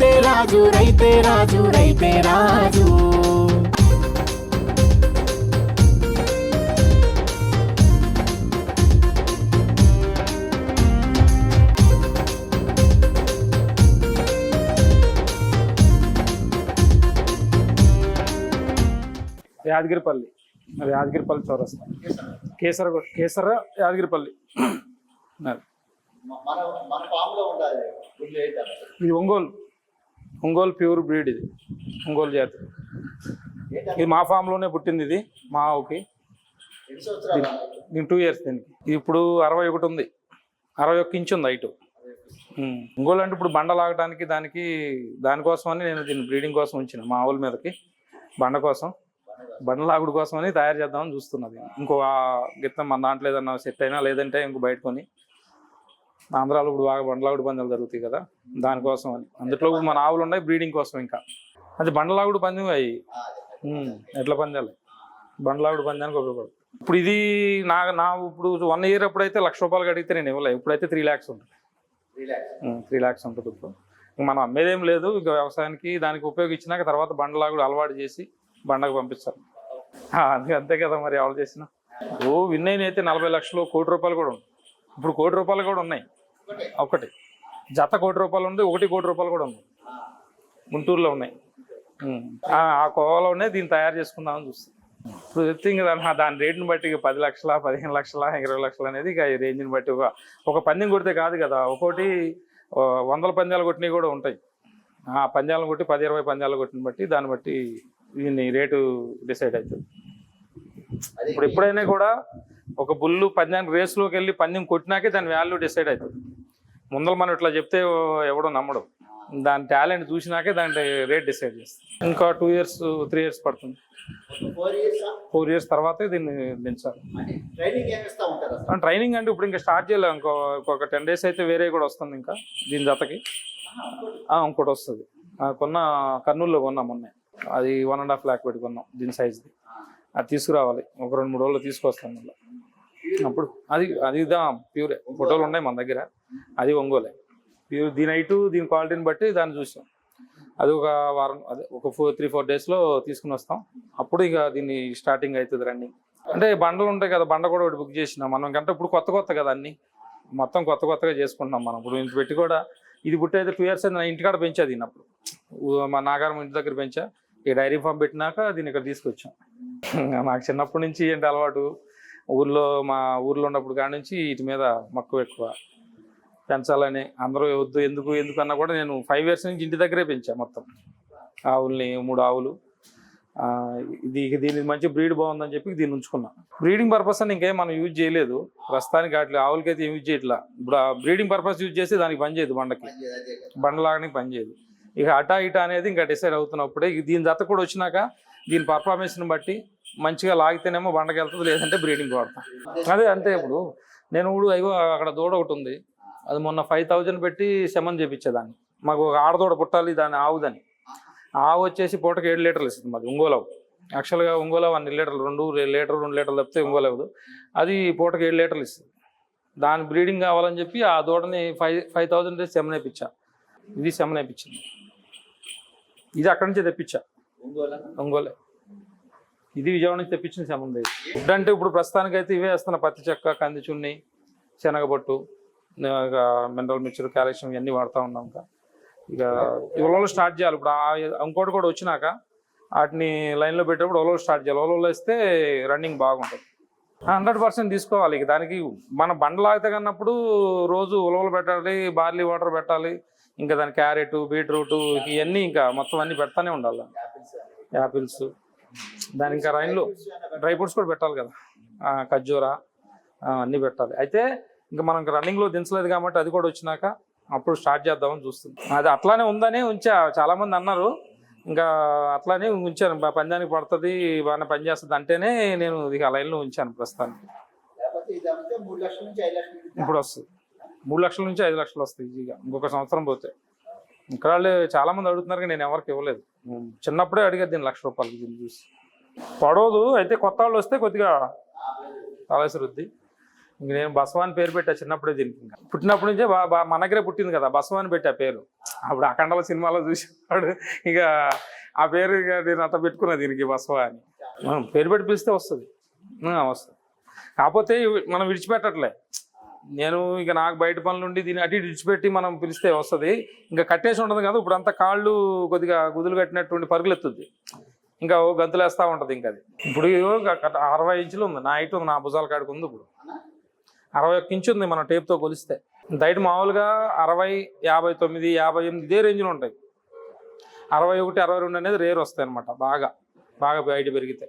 రైతే రాజు రైతే రాజు రైతే రాజు. యాదగిరిపల్లి. అది యాదగిరిపల్లి చౌరస్తా. కేసర కేసర యాదగిరిపల్లి. ఇది ఒంగోలు. ఒంగోలు ప్యూర్ బ్రీడ్ ఇది ఒంగోలు జాతి. ఇది మా ఫామ్లోనే పుట్టింది ఇది మా ఆవుకి. ఎన్ని దీని టూ ఇయర్స్ దీనికి. ఇది ఇప్పుడు అరవై ఒకటి ఉంది అరవై ఒక్క ఇంచు ఉంది హైట్. ఒంగోలు అంటే ఇప్పుడు బండ లాగడానికి దానికి దానికోసమని నేను దీన్ని బ్రీడింగ్ కోసం ఉంచిన మా ఆవుల మీదకి. బండ కోసం బండ లాగుడు కోసమని తయారు చేద్దామని చూస్తున్నది ఇంకో గిత్తం మన దాంట్లో ఏదన్నా సెట్ అయినా లేదంటే ఇంకో బయటకొని ఆంధ్రాలో ఇప్పుడు బాగా బండలాగుడు పందాలు జరుగుతాయి కదా దానికోసం అని. అందులో మన ఆవులు ఉన్నాయి బ్రీడింగ్ కోసం ఇంకా. అది బండలాగుడు పందెం అయ్యి ఎట్ల పందాలు. బండలాగుడు పందానికి ఉపయోగపడు ఇప్పుడు ఇది నా నా ఇప్పుడు వన్ ఇయర్ అప్పుడైతే లక్ష రూపాయలు అడిగితే నేను ఇవ్వలే. ఇప్పుడైతే త్రీ ల్యాక్స్ ఉంటుంది. త్రీ ల్యాక్స్. ఉంటుంది ఇప్పుడు. మనం అమ్మేదేం లేదు ఇంకా వ్యవసాయానికి దానికి ఉపయోగించినాక తర్వాత బండలాగుడు అలవాటు చేసి బండకు పంపిస్తారు. అంతే కదా మరి ఎవరు చేసిన. ఓ విన్నైన అయితే నలభై లక్షలు కోటి రూపాయలు కూడా ఉంది. ఇప్పుడు కోటి రూపాయలు కూడా ఉన్నాయి. ఒకటి. జత కోటి రూపాయలు ఉంది ఒకటి కోటి రూపాయలు కూడా ఉంది. గుంటూరులో ఉన్నాయి. ఆ కోవలోనే దీన్ని తయారు చేసుకుందామని చూస్తాం ఇప్పుడు ఇంకా దాని దాని రేటుని బట్టి పది లక్షల పదిహేను లక్షల ఇరవై లక్షలు అనేది ఇక ఈ రేంజ్ని బట్టి ఒక ఒక పందెం కొడితే కాదు కదా ఒక్కోటి ఆ, వందల పందాలు కొట్టినవి కూడా ఉంటాయి. ఆ పందాలను కొట్టి పది ఇరవై పందాలు కొట్టిన బట్టి దాన్ని బట్టి దీన్ని రేటు డిసైడ్ అవుతుంది. ఇప్పుడు ఎప్పుడైనా కూడా ఒక బుల్లు పందానికి రేసులోకి వెళ్ళి పందెం కొట్టినాకే దాని వాల్యూ డిసైడ్ అవుతుంది. ముందర మనం ఇట్లా చెప్తే ఎవడో నమ్మడం. దాని టాలెంట్ చూసినాకే దాని రేట్ డిసైడ్ చేస్తుంది ఇంకా టూ ఇయర్స్ త్రీ ఇయర్స్ పడుతుంది. Four years? తర్వాతే దీన్ని దించాలి. ట్రైనింగ్ అంటే ఇప్పుడు ఇంకా స్టార్ట్ చేయలేము ఇంకో ఇంకొక టెన్ డేస్ అయితే వేరే కూడా వస్తుంది ఇంకా దీని జతకి. ఇంకోటి. వస్తుంది. కొన్న కర్నూలులో కొన్నాం మొన్న. అది వన్ అండ్ హాఫ్ ల్యాక్ పెట్టి కొన్నాం దీని సైజ్ది అది తీసుకురావాలి. ఒక రెండు మూడు రోజులు తీసుకొస్తాం మళ్ళీ. అప్పుడు అది అది దా ప్యూరే. ఫోటోలు ఉన్నాయి మన దగ్గర. అది ఒంగోలే. ప్యూర్ దీని హైటు దీని క్వాలిటీని బట్టి దాన్ని చూసాం. అది ఒక వారం అదే ఒక ఫోర్ త్రీ ఫోర్ డేస్లో తీసుకుని వస్తాం. అప్పుడు ఇక దీన్ని స్టార్టింగ్ అవుతుంది రన్నింగ్. అంటే బండలు ఉంటాయి కదా బండ కూడా ఒకటి బుక్ చేసినాం. మనం కంటే ఇప్పుడు కొత్త కొత్త కదా అన్ని. మొత్తం కొత్త కొత్తగా చేసుకుంటున్నాం మనం. ఇప్పుడు ఇంటి పెట్టి కూడా ఇది పుట్టి అయితే టూ ఇయర్స్ నా ఇంటికాడ పెంచా దీన్ని అప్పుడు. మా నాగారం ఇంటి దగ్గర పెంచా. ఈ డైరీ ఫామ్ పెట్టినాక దీన్ని ఇక్కడ తీసుకొచ్చాం. నాకు చిన్నప్పటి నుంచి ఏంటి అలవాటు? ఊర్లో మా ఊర్లో ఉన్నప్పుడు కాడి నుంచి వీటి మీద మక్కువ ఎక్కువ. పెంచాలని అందరూ వద్దు ఎందుకు ఎందుకు అన్నా కూడా నేను ఫైవ్ ఇయర్స్ నుంచి ఇంటి దగ్గరే పెంచా మొత్తం. ఆవుల్ని మూడు ఆవులు. ఆ, ఇది దీని మంచి బ్రీడ్ బాగుందని చెప్పి దీన్ని ఉంచుకున్నా. బ్రీడింగ్ పర్పస్ అని ఇంకేం మనం యూజ్ చేయలేదు. ప్రస్తుతానికి వాటి ఆవులకైతే ఏం యూజ్ చేయట్లా. ఇప్పుడు ఆ బ్రీడింగ్ పర్పస్ యూజ్ చేస్తే దానికి పని చేయదు బండకి. బండలాగడానికి పని చేయదు. ఇక అటా ఇటా అనేది ఇంకా డిసైడ్ అవుతున్నప్పుడే దీని జత కూడా వచ్చినాక దీని పర్ఫార్మెన్స్ని బట్టి మంచిగా లాగితేనేమో బండకి వెళ్తుంది లేదంటే బ్రీడింగ్ వాడతాం. అదే అంతే ఇప్పుడు నేను ఇప్పుడు అయ్యో అక్కడ దూడ ఒకటి ఉంది. అది మొన్న ఫైవ్ థౌజండ్ పెట్టి శమన్ చేపించేదాన్ని. మాకు ఒక ఆడదూడ పుట్టాలి దాని ఆవుదని. ఆవు వచ్చేసి పూటకి ఏడు లీటర్లు ఇస్తుంది మాది ఒంగోలు యాక్చువల్గా ఒంగోలు అన్ని లీటర్లు రెండు లీటర్ రెండు లీటర్లు తప్పితే ఒంగోలు అది పూటకి ఏడు లీటర్లు ఇస్తుంది. దాని బ్రీడింగ్ కావాలని చెప్పి ఆ దూడని ఫైవ్ ఫైవ్ థౌజండ్ సెమన్ వేయించా ఇది సెమన్ వేయించింది ఇది అక్కడి నుంచే తెప్పించా. ఒంగోలే. ఇది విజయవాడ నుంచి తెప్పించిన సెమన్ ఇది ఫుడ్ అంటే ఇప్పుడు ప్రస్తుతానికి అయితే ఇవే వేస్తున్నా పత్తి చెక్క కంది చున్ని శనగబొట్టు మినరల్ మిక్చర్ కాల్షియం ఇవన్నీ వాడుతూ ఉన్నాం ఇంకా. ఇక ఉలలో స్టార్ట్ చేయాలి. ఇప్పుడు ఇంకోటి కూడా వచ్చినాక వాటిని లైన్లో పెట్టేటప్పుడు ఉలలో స్టార్ట్ చేయాలి. ఉలలో వేస్తే రన్నింగ్ బాగుంటుంది. హండ్రెడ్ పర్సెంట్ తీసుకోవాలి. ఇక దానికి మన బండలాగితే కన్నప్పుడు రోజు ఉలవలు పెట్టాలి బార్లీ వాటర్ పెట్టాలి ఇంకా దాని క్యారెట్ బీట్రూట్ ఇవన్నీ ఇంకా మొత్తం అన్ని పెడతానే ఉండాలి. యాపిల్స్. దాని ఇంకా రైన్లో డ్రై ఫ్రూట్స్ కూడా పెట్టాలి కదా. ఖర్జూరా అన్నీ పెట్టాలి. అయితే ఇంకా మనం రన్నింగ్లో దించలేదు కాబట్టి అది కూడా వచ్చినాక అప్పుడు స్టార్ట్ చేద్దామని చూస్తుంది అది అట్లానే ఉందని ఉంచా. చాలా మంది అన్నారు ఇంకా అట్లానే ఉంచాను. పందానికి పడుతుంది బాగానే పని చేస్తుంది అంటేనే నేను ఇక ఆ లైన్లో ఉంచాను ప్రస్తుతానికి. ఇప్పుడు వస్తుంది. మూడు లక్షల నుంచి ఐదు లక్షలు వస్తాయి ఈజీగా. ఇంకొక సంవత్సరం పోతే. ఇక్కడ వాళ్ళు చాలా మంది అడుగుతున్నారు నేను ఎవరికి ఇవ్వలేదు. చిన్నప్పుడే అడిగారు దీన్ని లక్ష రూపాయలకి దీన్ని చూసి. పడవదు అయితే కొత్త వాళ్ళు వస్తే కొద్దిగా వృద్ధి ఇంక నేను బసవా అని పేరు పెట్టా చిన్నప్పుడే దీనికి ఇంకా. పుట్టినప్పటి నుంచే బా బా మన దగ్గరే పుట్టింది కదా బసవా అని పెట్టా పేరు. అప్పుడు అఖండల సినిమాలో చూసేవాడు. ఇక ఆ పేరు ఇక నేను అట్లా పెట్టుకున్నా దీనికి బసవా అని పేరు పెట్టి పిలిస్తే వస్తుంది. వస్తుంది. కాకపోతే మనం విడిచిపెట్టట్లే. నేను ఇక నాకు బయట పనులు ఉండి దీన్ని అటు ఇటు విడిచిపెట్టి మనం పిలిస్తే వస్తుంది. ఇంకా కట్టేసి ఉండదు కదా ఇప్పుడు అంతా కాళ్ళు కొద్దిగా గుదులు కట్టినటువంటి పరుగులు ఇంకా ఓ గంతులేస్తూ ఉంటుంది ఇంకా అది. ఇప్పుడు అరవై ఇంచులు ఉంది నా హైట్ ఉంది నా భుజాల కాడికి ఉంది ఇప్పుడు. అరవై ఒక్క ఇంచు ఉంది మన టేప్తో కొలిస్తే. డైట్ మామూలుగా అరవై యాభై తొమ్మిది యాభై ఎనిమిది ఇదే రేంజ్లో ఉంటాయి. అరవై ఒకటి అరవై రెండు అనేది రేర్ వస్తాయి అనమాట బాగా. బాగా బయట పెరిగితే.